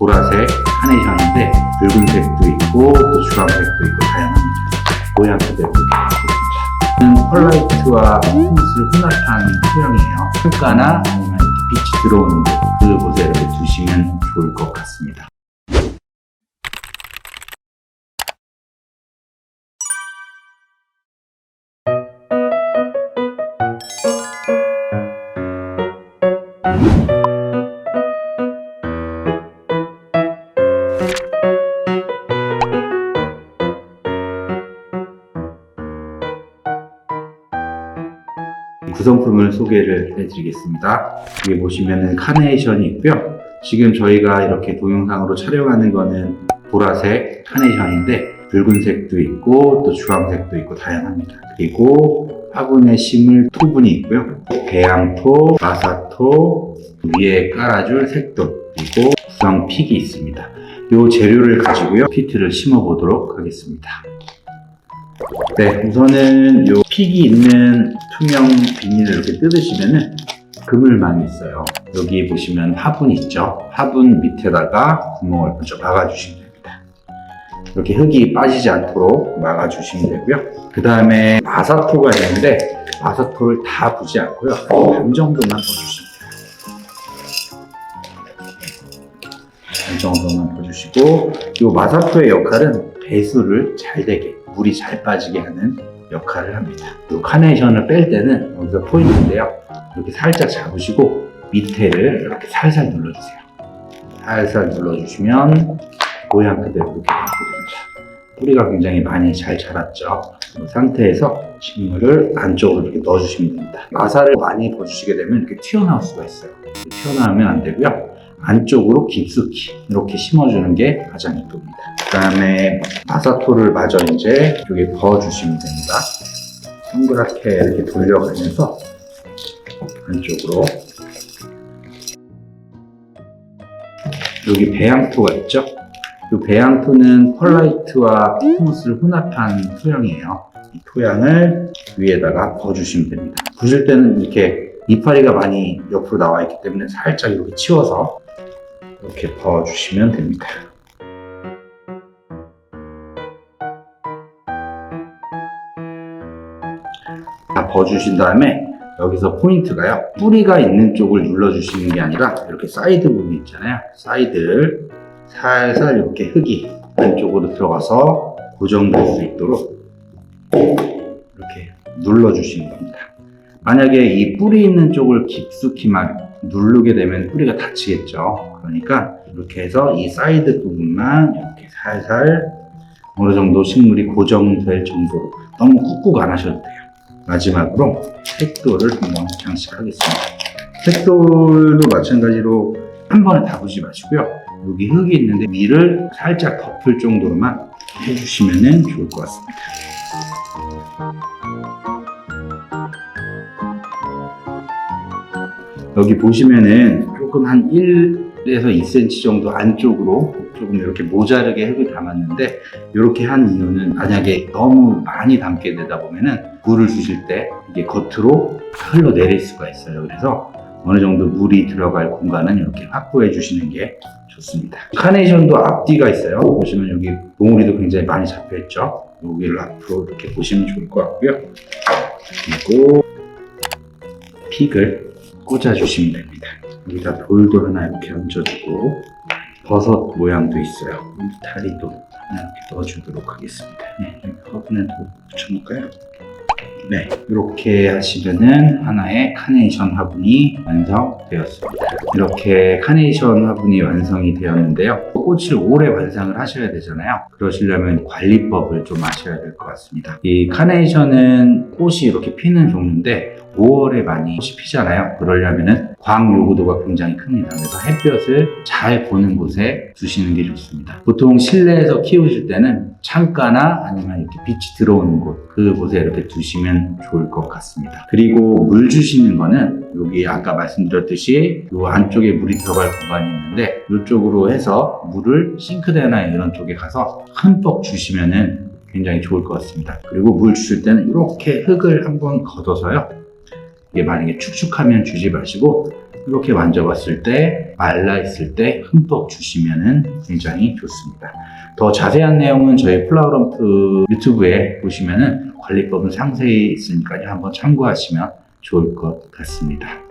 보라색 카네이션인데 붉은색도 있고 또 주황색도 있고 다양합니다. 모양 그대로 이렇게 펄라이트와 흰옷을 혼합한 소형이에요. 창가나 아니면 빛이 들어오는 곳, 그 곳에 이렇게 두시면 좋을 것 같습니다. 구성품을 소개를 해드리겠습니다. 여기 보시면은 카네이션이 있고요. 지금 저희가 이렇게 동영상으로 촬영하는 거는 보라색 카네이션인데 붉은색도 있고 또 주황색도 있고 다양합니다. 그리고 화분에 심을 토분이 있고요. 배양토, 마사토, 위에 깔아줄 색돌 그리고 구성 픽이 있습니다. 이 재료를 가지고요. 피트를 심어 보도록 하겠습니다. 네, 우선은 요 픽이 있는 투명 비닐을 이렇게 뜯으시면은 그물망이 있어요. 여기 보시면 화분 있죠? 화분 밑에다가 구멍을 먼저 막아주시면 됩니다. 이렇게 흙이 빠지지 않도록 막아주시면 되고요. 그 다음에 마사토가 있는데 마사토를 다 부지 않고요. 반 정도만 넣어주시면 돼요. 반 정도만 넣어주시고 이 마사토의 역할은 배수를 잘 되게 물이 잘 빠지게 하는 역할을 합니다. 이 카네이션을 뺄 때는 여기서 포인트인데요. 이렇게 살짝 잡으시고 밑에를 이렇게 살살 눌러주세요. 살살 눌러주시면 모양 그대로 이렇게 됩니다. 뿌리가 굉장히 많이 잘 자랐죠. 이 상태에서 식물을 안쪽으로 이렇게 넣어주시면 됩니다. 마사를 많이 버주시게 되면 이렇게 튀어나올 수가 있어요. 튀어나오면 안 되고요. 안쪽으로 깊숙이 이렇게 심어주는 게 가장 이쁩니다. 그 다음에 마사토를 마저 이제 이쪽에 부어주시면 됩니다. 동그랗게 이렇게 돌려가면서 안쪽으로 여기 배양토가 있죠? 이 배양토는 펄라이트와 핑크무스를 혼합한 토양이에요. 이 토양을 위에다가 부어주시면 됩니다. 부실 때는 이렇게 이파리가 많이 옆으로 나와 있기 때문에 살짝 이렇게 치워서 이렇게 부어주시면 됩니다. 다 버주신 다음에 여기서 포인트가요. 뿌리가 있는 쪽을 눌러주시는 게 아니라 이렇게 사이드 부분 있잖아요. 사이드를 살살 이렇게 흙이 안쪽으로 들어가서 고정될 수 있도록 이렇게 눌러주시는 겁니다. 만약에 이 뿌리 있는 쪽을 깊숙이 막 누르게 되면 뿌리가 다치겠죠. 그러니까 이렇게 해서 이 사이드 부분만 이렇게 살살 어느 정도 식물이 고정될 정도로 너무 꾹꾹 안 하셔도 돼요. 마지막으로 색돌을 한번 장식하겠습니다. 색돌도 마찬가지로 한 번에 다 부지 마시고요. 여기 흙이 있는데 위를 살짝 덮을 정도로만 해주시면 좋을 것 같습니다. 여기 보시면은 조금 한 1에서 2cm 정도 안쪽으로 조금 이렇게 모자르게 흙을 담았는데 이렇게 한 이유는 만약에 너무 많이 담게 되다 보면은 물을 주실 때 이게 겉으로 흘러내릴 수가 있어요. 그래서 어느 정도 물이 들어갈 공간은 이렇게 확보해 주시는 게 좋습니다. 카네이션도 앞뒤가 있어요. 보시면 여기 봉우리도 굉장히 많이 잡혀 있죠. 여기를 앞으로 이렇게 보시면 좋을 것 같고요. 그리고 픽을 꽂아 주시면 됩니다. 여기다 돌도 하나 이렇게 얹어주고 버섯 모양도 있어요. 다리도 하나 이렇게 넣어주도록 하겠습니다. 네, 여기 화분에도 붙여놓을까요? 네, 이렇게 하시면은 하나의 카네이션 화분이 완성되었습니다. 이렇게 카네이션 화분이 완성이 되었는데요. 꽃을 오래 완성을 하셔야 되잖아요. 그러시려면 관리법을 좀 아셔야 될 것 같습니다. 이 카네이션은 꽃이 이렇게 피는 종류인데 5월에 많이 꽃이 피잖아요. 그러려면은 광 요구도가 굉장히 큽니다. 그래서 햇볕을 잘 보는 곳에 두시는 게 좋습니다. 보통 실내에서 키우실 때는 창가나 아니면 이렇게 빛이 들어오는 곳, 그곳에 이렇게 두시면 좋을 것 같습니다. 그리고 물 주시는 거는 여기 아까 말씀드렸듯이 이 안쪽에 물이 들어갈 공간이 있는데 이쪽으로 해서 물을 싱크대나 이런 쪽에 가서 흠뻑 주시면은 굉장히 좋을 것 같습니다. 그리고 물 주실 때는 이렇게 흙을 한번 걷어서요. 이게 만약에 축축하면 주지 마시고 이렇게 만져봤을 때 말라 있을 때 흠뻑 주시면은 굉장히 좋습니다. 더 자세한 내용은 저희 플라우럼프 유튜브에 보시면은 관리법은 상세히 있으니까요. 한번 참고하시면 좋을 것 같습니다.